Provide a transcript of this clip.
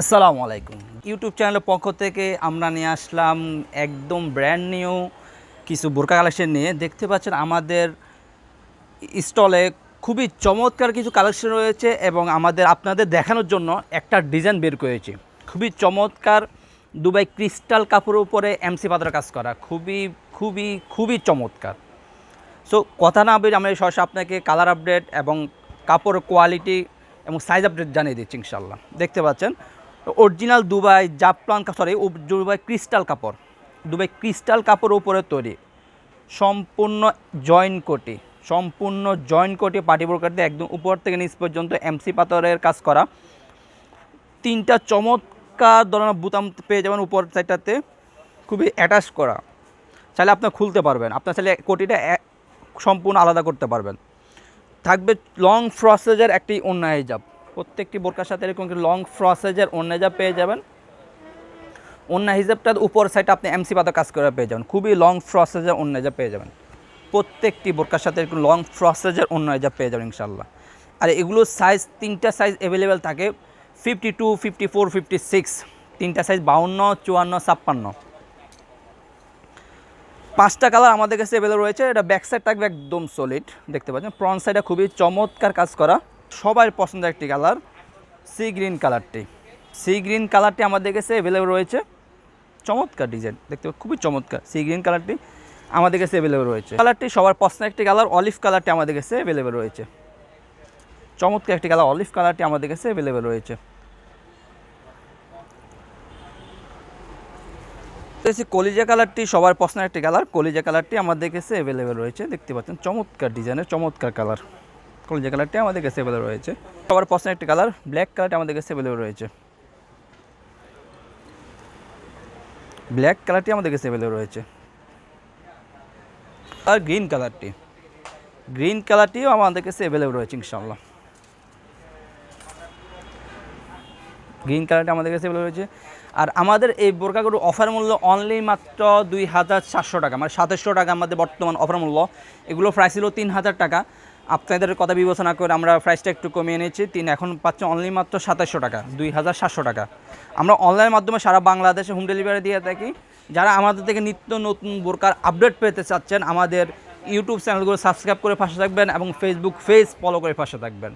আসসালামু আলাইকুম। ইউটিউব চ্যানেলের পক্ষ থেকে আমরা নিয়ে আসলাম একদম ব্র্যান্ড নিউ কিছু বোরকা কালেকশন নিয়ে। দেখতে পাচ্ছেন আমাদের স্টলে খুবই চমৎকার কিছু কালেকশন রয়েছে এবং আমাদের আপনাদের দেখানোর জন্য একটা ডিজাইন বের করেছি। খুবই চমৎকার দুবাই ক্রিস্টাল কাপড়ের উপরে এমসি পাথরের কাজ করা। খুবই খুবই খুবই চমৎকার। সো কথা না বের আমি সরাসরি আপনাকে কালার আপডেট এবং কাপড় কোয়ালিটি এবং সাইজ আপডেট জানিয়ে দিচ্ছি ইনশাল্লাহ দেখতে পাচ্ছেন অরিজিনাল দুবাই জাপলান সরি দুবাই ক্রিস্টাল কাপড়। দুবাই ক্রিস্টাল কাপড় উপরে তৈরি। সম্পূর্ণ জয়েন্ট কোটি, সম্পূর্ণ জয়েন্ট কোটি পাটি বোরকার একদম উপর থেকে নিচ পর্যন্ত এমসি পাথরের কাজ করা। তিনটা চমৎকার ধরনের বুতাম পেয়ে যাবেন উপর সাইডটাতে, খুবই অ্যাটাচ করা। চাইলে আপনার খুলতে পারবেন। আপনার চাইলে কোটিটা সম্পূর্ণ আলাদা করতে পারবেন। থাকবে লং ফ্রসেজের একটি অন্য হিজাব। প্রত্যেকটি বোরকার সাথে এরকম লং ফ্রসেজের অন্য হিজাব পেয়ে যাবেন। অন্য হিজাবটার উপর সাইডে আপনি এমসি পাতা কাজ করে পেয়ে যাবেন। খুবই লং ফ্রসেজের অন্য হিজাব পেয়ে যাবেন। প্রত্যেকটি বোরকার সাথে এরকম লং ফ্রসেজের অন্য হিজাব পেয়ে যাবেন ইনশাল্লাহ আর এগুলোর সাইজ তিনটা সাইজ অ্যাভেলেবেল থাকে। Fifty two fifty four fifty six তিনটা সাইজ বাউন্ন, চুয়ান্ন, ছাপ্পান্ন। পাঁচটা কালার আমাদের কাছে অ্যাভেলেবল রয়েছে। এটা ব্যাক সাইড থাকবে একদম সলিড দেখতে পাচ্ছেন? ফ্রন্ট সাইডে খুবই চমৎকার কাজ করা। সবার পছন্দের একটি কালার সি গ্রিন কালারটি। সি গ্রিন কালারটি আমাদের কাছে অ্যাভেলেবল রয়েছে। চমৎকার ডিজাইন দেখতে খুবই চমৎকার সি গ্রিন কালারটি আমাদের কাছে অ্যাভেলেবল রয়েছে। কালারটি সবার পছন্দের একটি কালার অলিভ কালারটি আমাদের কাছে অ্যাভেলেবল রয়েছে। চমৎকার একটি কালার অলিভ কালারটি আমাদের কাছে অ্যাভেলেবল রয়েছে। এসে কলিজা কালারটি সবার পছন্দের একটি কালার, কলিজা কালারটি আমাদের কাছে অ্যাভেলেবেল রয়েছে। দেখতে পাচ্ছেন, চমৎকার ডিজাইনের চমৎকার কালার। কলিজা কালারটি আমাদের কাছে অ্যাভেলেবেল রয়েছে। সবার পছন্দের একটি কালার ব্ল্যাক কালারটি আমাদের কাছে অ্যাভেলেবেল রয়েছে। ব্ল্যাক কালারটি আমাদের কাছে অ্যাভেলেবেল রয়েছে। আর গ্রিন কালারটি গ্রিন কালারটিও আমাদের কাছে অ্যাভেলেবেল রয়েছে ইনশাল্লাহ গ্রিন কালারটা আমাদের কাছে অ্যাভেলেবল রয়েছে। আর আমাদের এই বোরকাগুলো অফার মূল্য অনলি মাত্র দুই হাজার চারশো টাকা মানে সাতাশশো টাকা আমাদের বর্তমান অফার মূল্য। এগুলো প্রাইস ছিল তিন হাজার টাকা। আপনাদের কথা বিবেচনা করে আমরা প্রাইসটা একটু কমিয়ে নিয়েছি। তিন, এখন পাচ্ছে অনলি মাত্র সাতাশশো টাকা, দুই হাজার সাতশো টাকা। আমরা অনলাইনের মাধ্যমে সারা বাংলাদেশে হোম ডেলিভারি দিয়ে থাকি। যারা আমাদের থেকে নিত্য নতুন বোরকার আপডেট পেতে চাচ্ছেন, আমাদের ইউটিউব চ্যানেলগুলো সাবস্ক্রাইব করে পাশে থাকবেন এবং ফেসবুক পেজ ফলো করে পাশে থাকবেন।